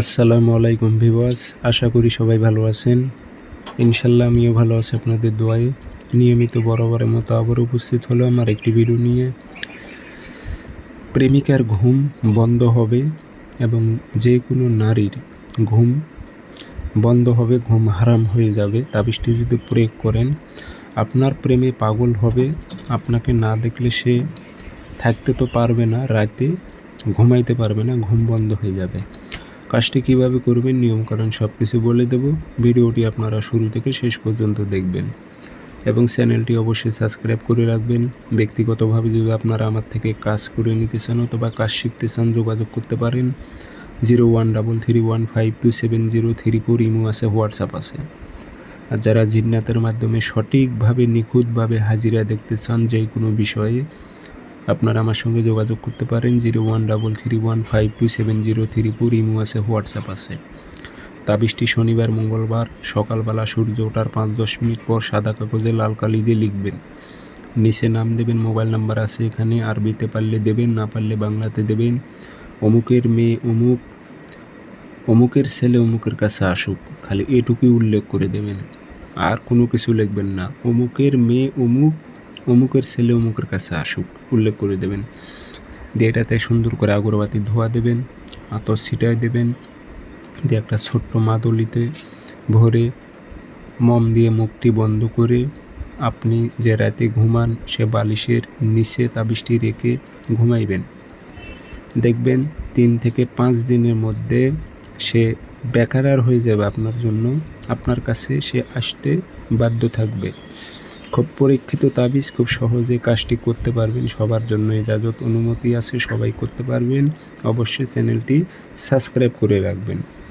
আসসালামু আলাইকুম ভিওয়াস আশা করি সবাই ভালো আছেন। ইনশাল্লাহ আমিও ভালো আছি আপনাদের দোয়ায়। নিয়মিত বরাবরের মতো আবার উপস্থিত হলো আমার একটি ভিডিও নিয়ে। প্রেমিকার ঘুম বন্ধ হবে এবং যে কোনো নারীর ঘুম বন্ধ হবে, ঘুম হারাম হয়ে যাবে। তাবিজটি যদি প্রয়োগ করেন, আপনার প্রেমে পাগল হবে। আপনাকে না দেখলে সে থাকতে তো পারবে না, রাতে ঘুমাইতে পারবে না, ঘুম বন্ধ হয়ে যাবে। কাজটি কীভাবে করবেন, নিয়মকানুন সব কিছু বলে দেব। ভিডিওটি আপনারা শুরু থেকে শেষ পর্যন্ত দেখবেন। এবং চ্যানেলটি অবশ্যই সাবস্ক্রাইব করে রাখবেন। ব্যক্তিগতভাবে যদি আপনারা আমার থেকে কাজ করে নিতে চান অথবা কাজ শিখতে চান, যোগাযোগ করতে পারেন। Zero one double three one five two seven zero three four imo আছে, হোয়াটসঅ্যাপ আছে। আর যারা জিন্নাতের মাধ্যমে সঠিকভাবে, নিখুঁতভাবে হাজিরা দেখতে চান যে কোনো বিষয়ে আপনারা আমার সঙ্গে যোগাযোগ করতে পারেন zero one double three one five two seven zero three four imo আছে, হোয়াটসঅ্যাপ আছে। তাবিজটি শনিবার, মঙ্গলবার সকালবেলা সূর্য ওঠার পাঁচ দশ মিনিট পর সাদা কাগজে লাল কালি দিয়ে লিখবেন। নিচে নাম দেবেন, মোবাইল নাম্বার আছে এখানে, আরবিতে পারলে দেবেন, না পারলে বাংলাতে দেবেন। অমুকের মেয়ে অমুক, অমুকের ছেলে অমুকের কাছে আসুক, খালি এটুকুই উল্লেখ করে দেবেন। আর কোনো কিছু লিখবেন না। অমুকের মেয়ে অমুক অমুকের ছেলে অমুকের কাছে আসুক, উল্লেখ করে দেবেন। দিয়ে এটাতে সুন্দর করে আগরবাতি ধোয়া দেবেন, আতর ছিটায় দেবেন, দিয়ে একটা ছোট্ট মাদলিতে ভরে মম দিয়ে মুখটি বন্ধ করে আপনি যে রাতে ঘুমান সে বালিশের নিচে তাবিজটি রেখে ঘুমাইবেন। দেখবেন তিন থেকে পাঁচ দিনের মধ্যে সে বেকারার হয়ে যাবে আপনার জন্য। আপনার কাছে সে আসতে বাধ্য থাকবে। খুব পরীক্ষিত তাবিজ, খুব সহজে কাজটি করতে পারবেন। সবার জন্য ইজাজত, অনুমতি আছে, সবাই করতে পারবেন। অবশ্যই চ্যানেলটি সাবস্ক্রাইব করে রাখবেন।